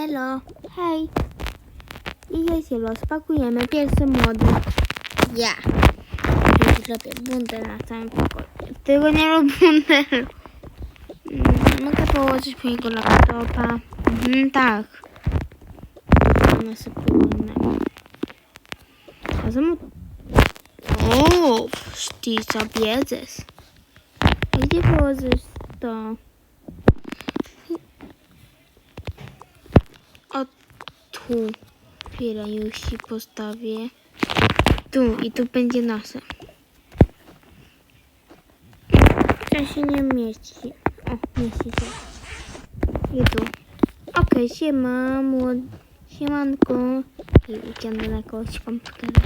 Elo, hej. Dzisiaj się rozpakujemy. Pierwszy młody. Ja. Zrobię buntę na całym pokoju. Tego nie rób. Mm, Mogę położyć mojego laptopa. Mhm, tak. One sobie. A za mu... O, ty sobie zes. A gdzie położysz to? O, tu. Chwilę, już się postawię. Tu i tu będzie nasze. To się nie mieści. O, mieści się. I tu. Okej, siema, młod... Siemanko. I uciągnę na jakiegoś komputera.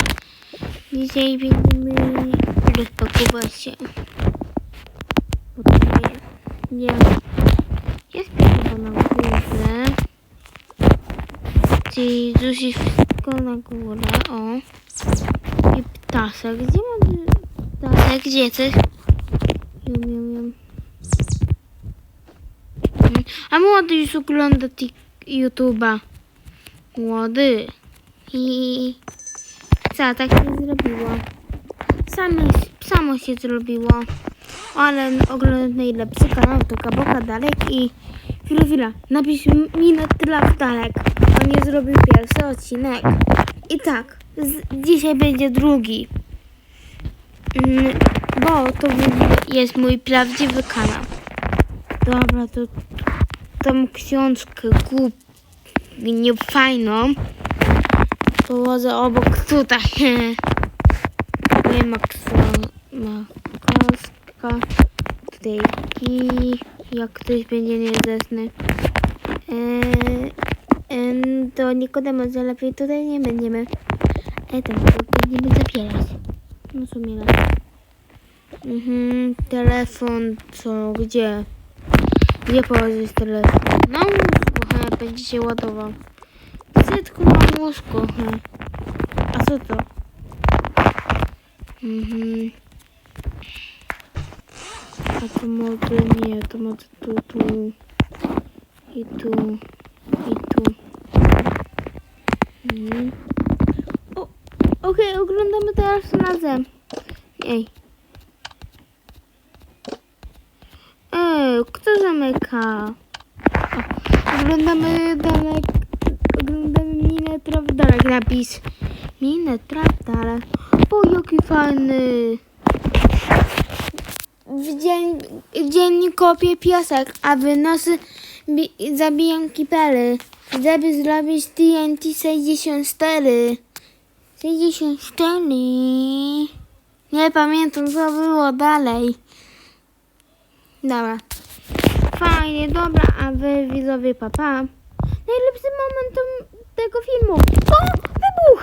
Dzisiaj będziemy rozpakować się. Bo to jest... Nie. Jest na górze. Czyli rzuci wszystko na górę. O. I ptasek. Gdzie ma ptasek? Gdzie jesteś? Jum, jum, jum. A młody już ogląda YouTube'a. Młody. I co, tak się zrobiło. Samo, samo się zrobiło. Ale oglądam najlepszy kanał to Kaboka Dalek i chwila, chwila, napisz mi na tyle Dalek. Nie zrobił pierwszy odcinek. I tak, dzisiaj będzie drugi. Mm, bo to jest mój prawdziwy kanał. Dobra, to tą książkę kup nie fajną położę obok tutaj. Nie ma makoska. Tutaj kij. Jak ktoś będzie niezesny. Eee, Nikodemo, że lepiej tutaj nie będziemy. E, tam będziemy zabierać. No sumie lepiej. Mhm, telefon, co, gdzie? Gdzie położyć telefon? Łóżku, he, będzie się ładował. Zetku na łóżko. A co to? Mhm. A to może nie, to może tu, tu. I tu. I. Okej, oglądamy teraz razem. Ej. Ej, kto zamyka? O, oglądamy dalek. Oglądamy minę traf dalek napis. Minę traf dalek. O, jaki fajny. W, w dzień kopię piasek, a w nocy bi- zabijam kipery. Żeby zrobić TNT 64. 64. Nie pamiętam co było dalej. Dobra. Fajnie, dobra, a wy widzowie papa. Najlepszy moment tego filmu. O! Wybuch!